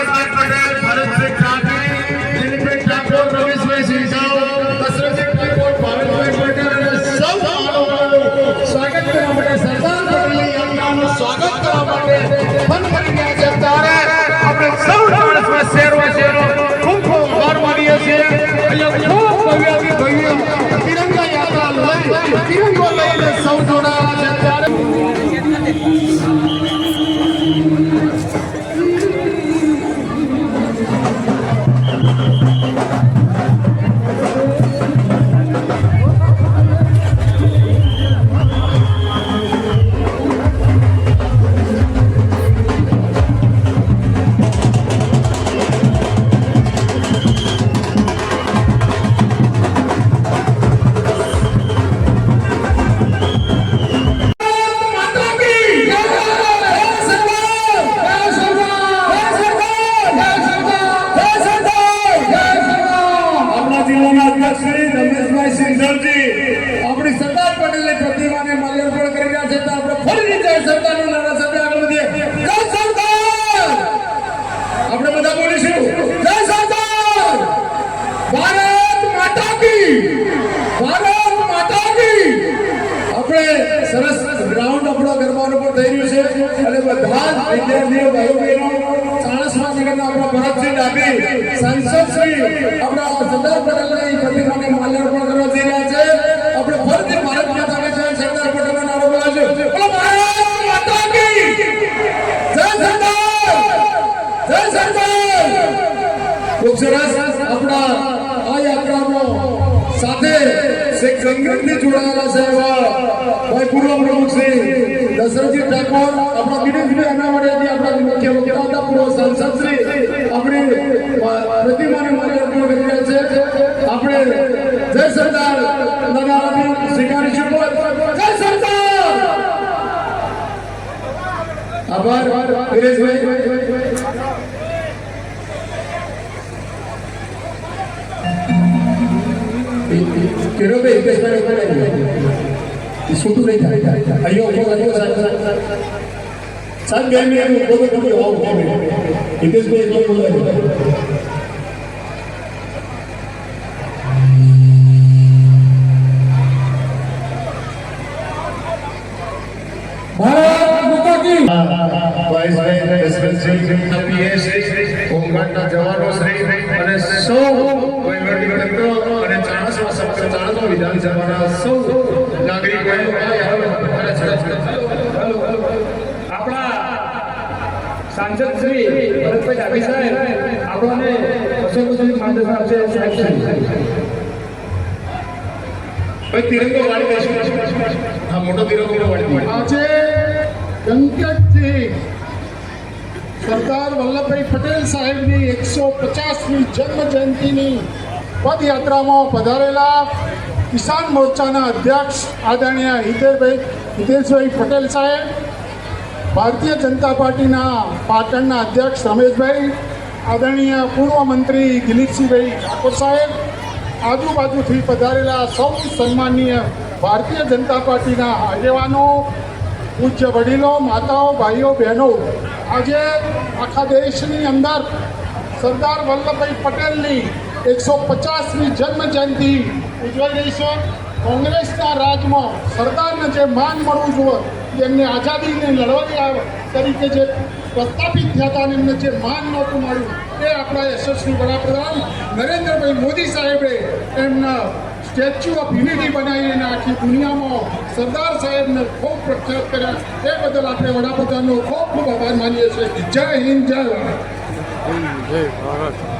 सरदार पटेल भारत में ठाकरे दिलीप ठाकुर रमेशभाई સિંધાઓ દશરથ ઠાકોર ભારતભાઈ પટેલ અને સૌ આગેવાનોનું સ્વાગત કરવા માટે સરદાર પટેલની યાત્રાનું સ્વાગત કરવા માટે મન ભરી ગયા છે ત્યારે આપણે સૌ દિવસમાં શેરો શેરો ખૂબ ખૂબ વાર માનીએ છીએ અહીંયા ખૂબ ભવ્યથી ભવ્ય તિરંગા યાત્રા લઈ તિરંગો લઈને સૌ જોડાયા છે ત્યારે પણ થઈ રહ્યું છે. અને બધા વિદ્યાર્થીઓ ભાઈઓ બહેનો ચાણસ્મા નગરના આપણા ભરતસિંહ ડાભી, સાંસદ શ્રી, આપણા સરદાર પટેલની પ્રતિમાને માલ્યાર્પણ કરવા જઈ રહ્યા છે. આપણે ફરીથી ભારત માતા છે સરદાર પટેલના નારો બોલાવજો બોલો ભારત માતા કી જય સરદાર! જય સરદાર! ખૂબ સરસ. આપણા, આ યાત્રામાં સાથે શેખ સંગઠનથી જોડાયેલા છે એવા પૂર્વ પ્રમુખ શ્રી દશરથજી ઠાકોર, આપણા દિનેશભાઈ અનાવાડિયાજી આપણા મુખ્ય વક્તા હતા, પૂર્વ સાંસદ આપણી પ્રતિમાને માલ્યાર્પણ કરી રહ્યા છે. આપણે જય સરદાર નાનારાથી સ્વીકારી શકો જય સરદાર! આભાર Dineshbhai Que está en Disfruto de ella. Ahí yo puedo ayudar. સાહેબ બે મિનિટ ઊભો તો તમે આવો બે મિનિટ હિતેશભાઈ એટલો હોમગાર્ડના જવાનો શ્રી અને સૌ વહીવટી તંત્ર અને ચાણસ્મા વિધાનસભાના સૌ નાગરિકોએ આપણા સાંસદ શ્રી ભરતભાઈ ડાભી સાહેબ આપણને બસો માર્ગદર્શન આપશે સાહેબ ભાઈ તિરંગો વાળી દઈશું હા મોટો તિરંગો વાળી આજે દંકટથી સરદાર વલ્લભભાઈ પટેલ સાહેબની એકસો પચાસમી જન્મ જયંતિની પદયાત્રામાં પધારેલા કિસાન મોરચાના અધ્યક્ષ આદરણીય હિતેશભાઈ હિતેશભાઈ પટેલ સાહેબ, ભારતીય જનતા પાર્ટીના પાટણના અધ્યક્ષ રમેશભાઈ, આદરણીય પૂર્વ મંત્રી દિલીપસિંહભાઈ ઠાકોર સાહેબ, આજુબાજુથી પધારેલા સૌ સન્માનીય ભારતીય જનતા પાર્ટીના આગેવાનો, પૂજ્ય વડીલો, માતાઓ, ભાઈઓ, બહેનો, આજે આખા દેશની અંદર સરદાર વલ્લભભાઈ પટેલની એકસો પચાસમી જન્મ જયંતિ ઉજવાઈ રહી છે. કોંગ્રેસના રાજમાં સરદારને જે માન મળવું જોઈએ એમને આઝાદીને લડવાની તરીકે જે પ્રસ્થાપિત થયા હતા એમને જે માન નહોતું મળ્યું, એ આપણા યશસ્વી વડાપ્રધાન નરેન્દ્રભાઈ મોદી સાહેબે એમના સ્ટેચ્યુ ઓફ યુનિટી બનાવીને આખી દુનિયામાં સરદાર સાહેબને ખૂબ પ્રખ્યાત કર્યા. એ બદલ આપણે વડાપ્રધાનનો ખૂબ ખૂબ આભાર માનીએ છીએ. જય હિન્દ, જય ભારત.